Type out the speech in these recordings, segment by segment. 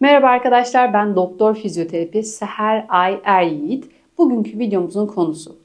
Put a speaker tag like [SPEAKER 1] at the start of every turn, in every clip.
[SPEAKER 1] Merhaba arkadaşlar ben doktor fizyoterapist Seher Ay Er Yiğit. Bugünkü videomuzun konusu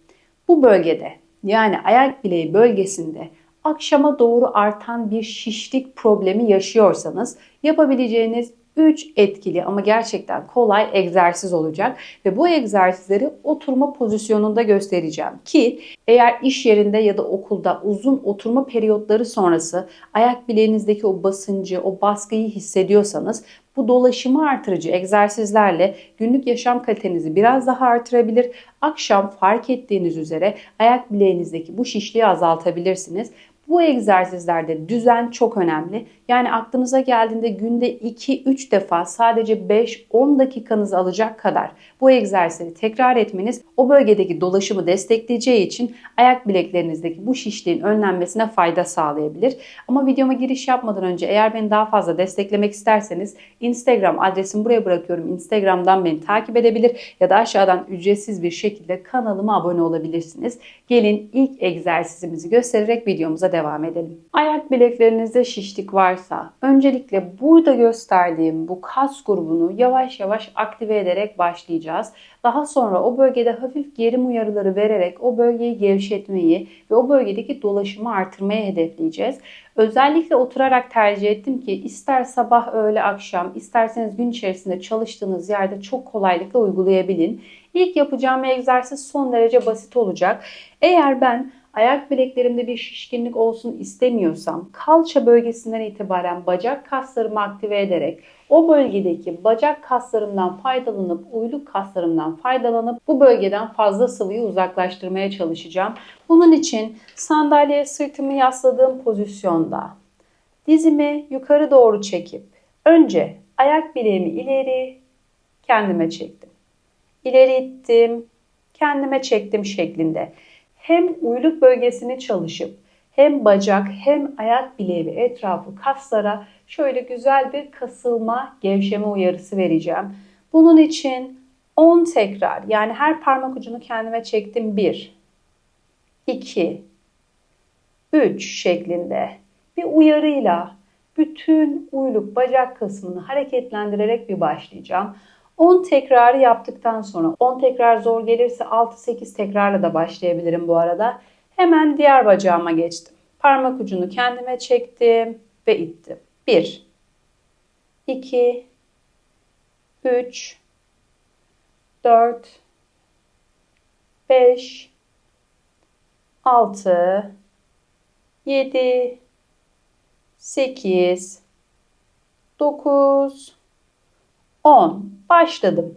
[SPEAKER 1] bu bölgede yani ayak bileği bölgesinde akşama doğru artan bir şişlik problemi yaşıyorsanız yapabileceğiniz 3 etkili ama gerçekten kolay egzersiz olacak ve bu egzersizleri oturma pozisyonunda göstereceğim ki eğer iş yerinde ya da okulda uzun oturma periyotları sonrası ayak bileğinizdeki o basıncı, o baskıyı hissediyorsanız bu dolaşımı artırıcı egzersizlerle günlük yaşam kalitenizi biraz daha artırabilir. Akşam fark ettiğiniz üzere ayak bileğinizdeki bu şişliği azaltabilirsiniz. Bu egzersizlerde düzen çok önemli. Yani aklınıza geldiğinde günde 2-3 defa sadece 5-10 dakikanız alacak kadar bu egzersizi tekrar etmeniz o bölgedeki dolaşımı destekleyeceği için ayak bileklerinizdeki bu şişliğin önlenmesine fayda sağlayabilir. Ama videoma giriş yapmadan önce eğer beni daha fazla desteklemek isterseniz Instagram adresimi buraya bırakıyorum. Instagram'dan beni takip edebilir ya da aşağıdan ücretsiz bir şekilde kanalıma abone olabilirsiniz. Gelin ilk egzersizimizi göstererek videomuza devam edelim. Ayak bileklerinizde şişlik varsa öncelikle burada gösterdiğim bu kas grubunu yavaş yavaş aktive ederek başlayacağız. Daha sonra o bölgede hafif gerim uyarıları vererek o bölgeyi gevşetmeyi ve o bölgedeki dolaşımı artırmayı hedefleyeceğiz. Özellikle oturarak tercih ettim ki ister sabah, öğle, akşam, isterseniz gün içerisinde çalıştığınız yerde çok kolaylıkla uygulayabilin. İlk yapacağım egzersiz son derece basit olacak. Eğer ben ayak bileklerimde bir şişkinlik olsun istemiyorsam kalça bölgesinden itibaren bacak kaslarımı aktive ederek o bölgedeki bacak kaslarımdan faydalanıp uyluk kaslarımdan faydalanıp bu bölgeden fazla sıvıyı uzaklaştırmaya çalışacağım. Bunun için sandalyeye sırtımı yasladığım pozisyonda dizimi yukarı doğru çekip önce ayak bileğimi ileri kendime çektim. İleri ittim, kendime çektim şeklinde hem uyluk bölgesini çalışıp hem bacak hem ayak bileği ve etrafı kaslara şöyle güzel bir kasılma, gevşeme uyarısı vereceğim. Bunun için 10 tekrar yani her parmak ucunu kendime çektim 1, 2, 3 şeklinde bir uyarıyla bütün uyluk bacak kısmını hareketlendirerek bir başlayacağım. 10 tekrarı yaptıktan sonra 10 tekrar zor gelirse 6-8 tekrarla da başlayabilirim bu arada. Hemen diğer bacağıma geçtim. Parmak ucunu kendime çektim ve ittim. 1 2 3 4 5 6 7 8 9 10 başladım.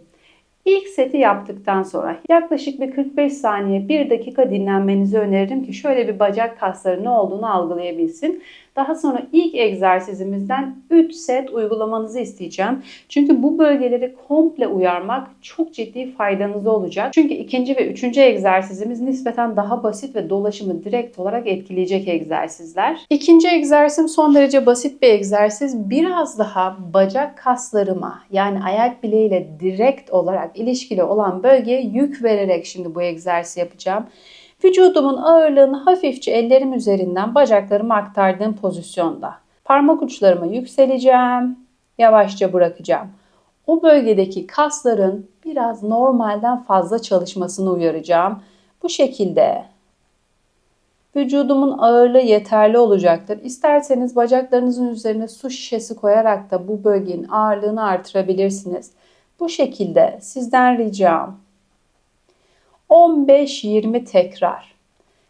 [SPEAKER 1] İlk seti yaptıktan sonra yaklaşık bir 45 saniye 1 dakika dinlenmenizi öneririm ki şöyle bir bacak kasları ne olduğunu algılayabilsin. Daha sonra ilk egzersizimizden 3 set uygulamanızı isteyeceğim. Çünkü bu bölgeleri komple uyarmak çok ciddi faydanız olacak. Çünkü ikinci ve üçüncü egzersizimiz nispeten daha basit ve dolaşımı direkt olarak etkileyecek egzersizler. İkinci egzersizim son derece basit bir egzersiz. Biraz daha bacak kaslarıma yani ayak bileğiyle direkt olarak ilişkili olan bölgeye yük vererek şimdi bu egzersizi yapacağım. Vücudumun ağırlığını hafifçe ellerim üzerinden bacaklarıma aktardığım pozisyonda. Parmak uçlarıma yükseleceğim. Yavaşça bırakacağım. O bölgedeki kasların biraz normalden fazla çalışmasını uyaracağım. Bu şekilde vücudumun ağırlığı yeterli olacaktır. İsterseniz bacaklarınızın üzerine su şişesi koyarak da bu bölgenin ağırlığını artırabilirsiniz. Bu şekilde sizden ricam 15-20 tekrar.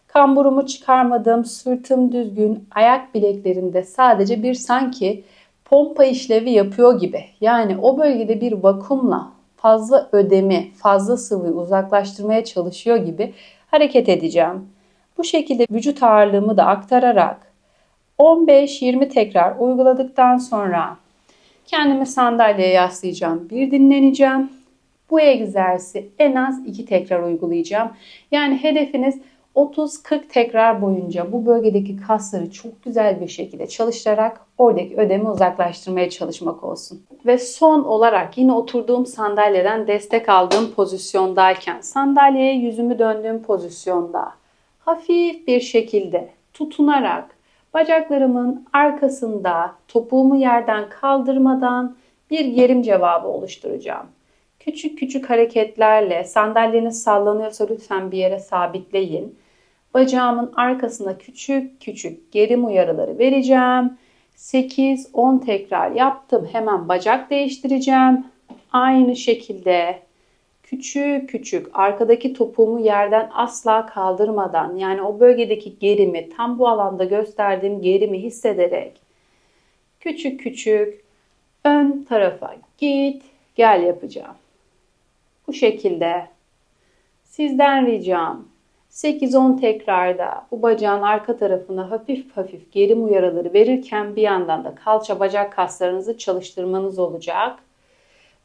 [SPEAKER 1] Kamburumu çıkarmadım, sırtım düzgün, ayak bileklerinde sadece bir sanki pompa işlevi yapıyor gibi. Yani o bölgede bir vakumla fazla ödemi, fazla sıvıyı uzaklaştırmaya çalışıyor gibi hareket edeceğim. Bu şekilde vücut ağırlığımı da aktararak 15-20 tekrar uyguladıktan sonra kendimi sandalyeye yaslayacağım. Bir dinleneceğim. Bu egzersizi en az 2 tekrar uygulayacağım. Yani hedefiniz 30-40 tekrar boyunca bu bölgedeki kasları çok güzel bir şekilde çalıştırarak oradaki ödemi uzaklaştırmaya çalışmak olsun. Ve son olarak yine oturduğum sandalyeden destek aldığım pozisyondayken sandalyeye yüzümü döndüğüm pozisyonda hafif bir şekilde tutunarak bacaklarımın arkasında topuğumu yerden kaldırmadan bir gerim cevabı oluşturacağım. Küçük küçük hareketlerle sandalyeniz sallanıyorsa lütfen bir yere sabitleyin. Bacağımın arkasına küçük küçük gerim uyarıları vereceğim. 8-10 tekrar yaptım. Hemen bacak değiştireceğim. Aynı şekilde küçük küçük arkadaki topuğumu yerden asla kaldırmadan yani o bölgedeki gerimi tam bu alanda gösterdiğim gerimi hissederek küçük küçük ön tarafa git gel yapacağım. Bu şekilde sizden ricam 8-10 tekrarda bu bacağın arka tarafına hafif hafif gerim uyarıları verirken bir yandan da kalça bacak kaslarınızı çalıştırmanız olacak.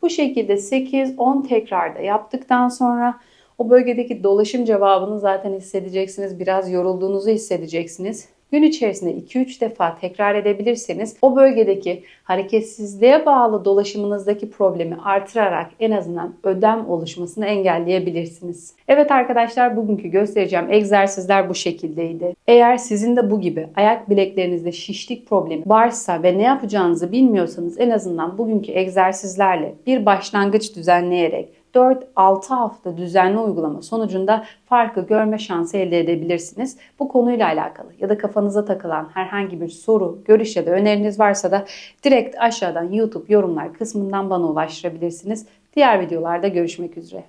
[SPEAKER 1] Bu şekilde 8-10 tekrarda yaptıktan sonra o bölgedeki dolaşım cevabını zaten hissedeceksiniz. Biraz yorulduğunuzu hissedeceksiniz. Gün içerisinde 2-3 defa tekrar edebilirseniz o bölgedeki hareketsizliğe bağlı dolaşımınızdaki problemi artırarak en azından ödem oluşmasını engelleyebilirsiniz. Evet arkadaşlar bugünkü göstereceğim egzersizler bu şekildeydi. Eğer sizin de bu gibi ayak bileklerinizde şişlik problemi varsa ve ne yapacağınızı bilmiyorsanız en azından bugünkü egzersizlerle bir başlangıç düzenleyerek 4-6 hafta düzenli uygulama sonucunda farkı görme şansı elde edebilirsiniz. Bu konuyla alakalı ya da kafanıza takılan herhangi bir soru, görüş ya da öneriniz varsa da direkt aşağıdan YouTube yorumlar kısmından bana ulaştırabilirsiniz. Diğer videolarda görüşmek üzere.